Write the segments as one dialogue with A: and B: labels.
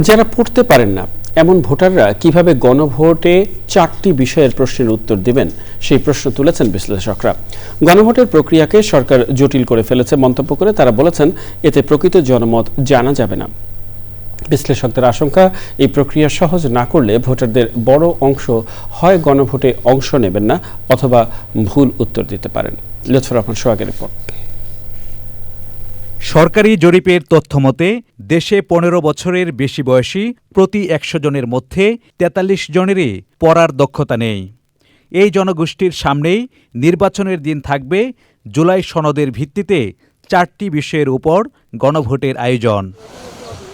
A: যারা পড়তে পারেন না, এমন ভোটাররা কীভাবে গণভোটে চারটি বিষয়ের প্রশ্নের উত্তর দিবেন, সেই প্রশ্ন তুলেছেন বিশ্লেষকরা। গণভোটের প্রক্রিয়াকে সরকার জটিল করে ফেলেছে মন্তব্য করে তারা বলেছেন, এতে প্রকৃত জনমত জানা যাবে না। বিশ্লেষকদের আশঙ্কা, এই প্রক্রিয়া সহজ না করলে ভোটারদের বড় অংশ হয় গণভোটে অংশ নেবেন না অথবা ভুল উত্তর দিতে পারেন। লুৎফর রহমান সোহাগের রিপোর্ট।
B: সরকারি জরিপের তথ্যমতে দেশে পনেরো বছরের বেশি বয়সী প্রতি একশো জনের মধ্যে তেতাল্লিশ জনেরই পড়ার দক্ষতা নেই। এই জনগোষ্ঠীর সামনেই নির্বাচনের দিন থাকবে জুলাই সনদের ভিত্তিতে চারটি বিষয়ের উপর গণভোটের আয়োজন।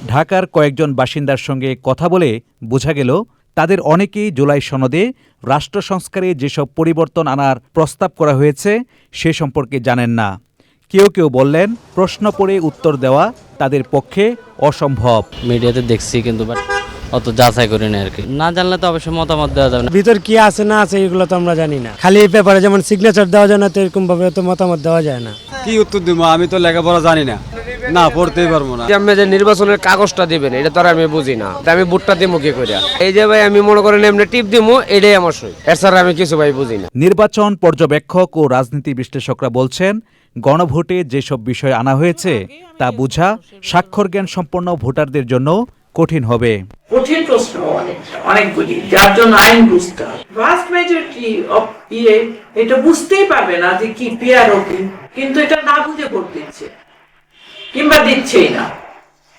B: ঢাকার কয়েকজন বাসিন্দার সঙ্গে কথা বলে বোঝা গেল, তাদের অনেকেই জুলাই সনদে রাষ্ট্র সংস্কারে যেসব পরিবর্তন আনার প্রস্তাব করা হয়েছে, সে সম্পর্কে জানেন না। কেউ কেউ বললেন প্রশ্ন পড়ে উত্তর দেওয়া তাদের পক্ষে অসম্ভব।
C: মিডিয়াতে দেখছি কিন্তু অত যাচাই করি না আর কি। না জানলে তো অবশ্যই মতামত দেওয়া যাবে না।
D: ভিতর কি আছে না আছে এগুলো তো আমরা জানি না। খালি এই পেপারে যেমন সিগনেচার দেওয়া যায় না তো এরকম ভাবে তো মতামত দেওয়া যায় না।
E: কি উত্তর দিব? আমি তো লেখাপড়া জানি না। না পড়তেই পারব না।
F: যে আপনি যে নির্বাচনের কাগজটা দিবেন এটা তো আর আমি বুঝি না। তা আমি বুটটা দিমু কি করে এই যে ভাই আমি মনে করেন এমনি টিপ দিমু এটাই আমার সই। এছাড়া আমি কিছু ভাই বুঝি না।
B: নির্বাচন পর্যবেক্ষক ও রাজনীতি বিশ্লেষকরা বলছেন গণভোটে যেসব বিষয় আনা হয়েছে তা বোঝা স্বাক্ষর জ্ঞান সম্পন্ন ভোটারদের জন্য কঠিন হবে।
G: কঠিন প্রশ্ন অনেক অনেকগুলি যার জন্য আইন বুঝতে হবে। ভাস্ট মেজরিটি অফ ইয়ে এটা বুঝতেই পারবে না যে কি পিয়ার ওকে কিন্তু এটা না বুঝে ভোট দিচ্ছে। কিংবা দিচ্ছেই না।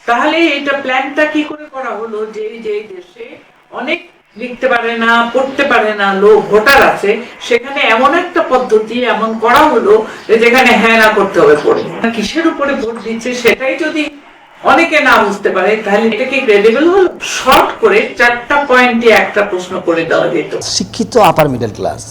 G: তাহলে এটা প্ল্যানটা কি করে করা হলো যে যে দেশে অনেক লিখতে পারে না, পড়তে পারে না, লোক ভোটার আছে, সেখানে এমন একটা পদ্ধতি এমন করা হলো যেখানে হ্যাঁ না করতে হবে, পড়ে। কিসের উপরে ভোট দিচ্ছে সেটাই যদি অনেকে না বুঝতে পারে, তাহলে এটা কি ক্রেডিবল হলো? শর্ট করে চারটা পয়েন্টে একটা প্রশ্ন করে দেওয়া যেত।
H: শিক্ষিত আপার মিডল ক্লাস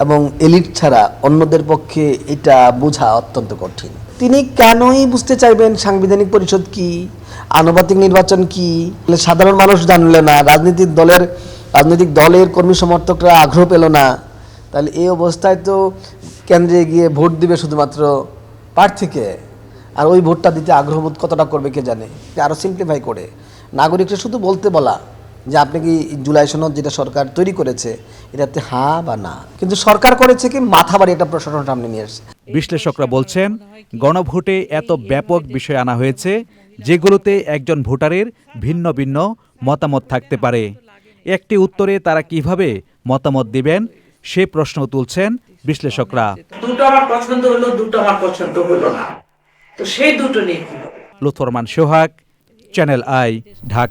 H: এবং এলিট ছাড়া অন্যদের পক্ষে এটা বোঝা অত্যন্ত কঠিন। তিনি কেনই বুঝতে চাইবেন সাংবিধানিক পরিষদ কি? আনুপাতিক নির্বাচন কি? সাধারণ মানুষ জানলে না রাজনৈতিক দলের রাজনৈতিক দলের কর্মী সমর্থকরা আগ্রহ পেল না। তাহলে এই অবস্থায় তো কেন্দ্রে গিয়ে ভোট দিবে শুধুমাত্র প্রার্থীকে আর ওই ভোটটা দিতে আগ্রহবোধ কতটা করবে কে জানে? আরও সিম্পলিফাই করে। নাগরিকরা শুধু বলতে বলা। যে আপনি কি জুলাই সনদ যেটা সরকার তৈরি করেছে এটাতে হ্যাঁ বা না? কিন্তু সরকার করেছে কি মাথা বাড়ি একটা প্রশাসন সামনে নিয়ে এসছে
B: বিশ্লেষকরা বলছেন গণভোটে এত ব্যাপক বিষয় আনা হয়েছে যেগুলোতে একজন ভোটারের ভিন্ন ভিন্ন মতামত থাকতে পারে। একটি উত্তরে তারা কীভাবে মতামত দিবেন সে প্রশ্ন তুলছেন বিশ্লেষকরা।
G: দুটো আমার পছন্দ হলো দুটো আমার পছন্দ হলো না। তো সেই দুটো নিয়ে?
B: Lutforrahman Sohag channel I Dhaka.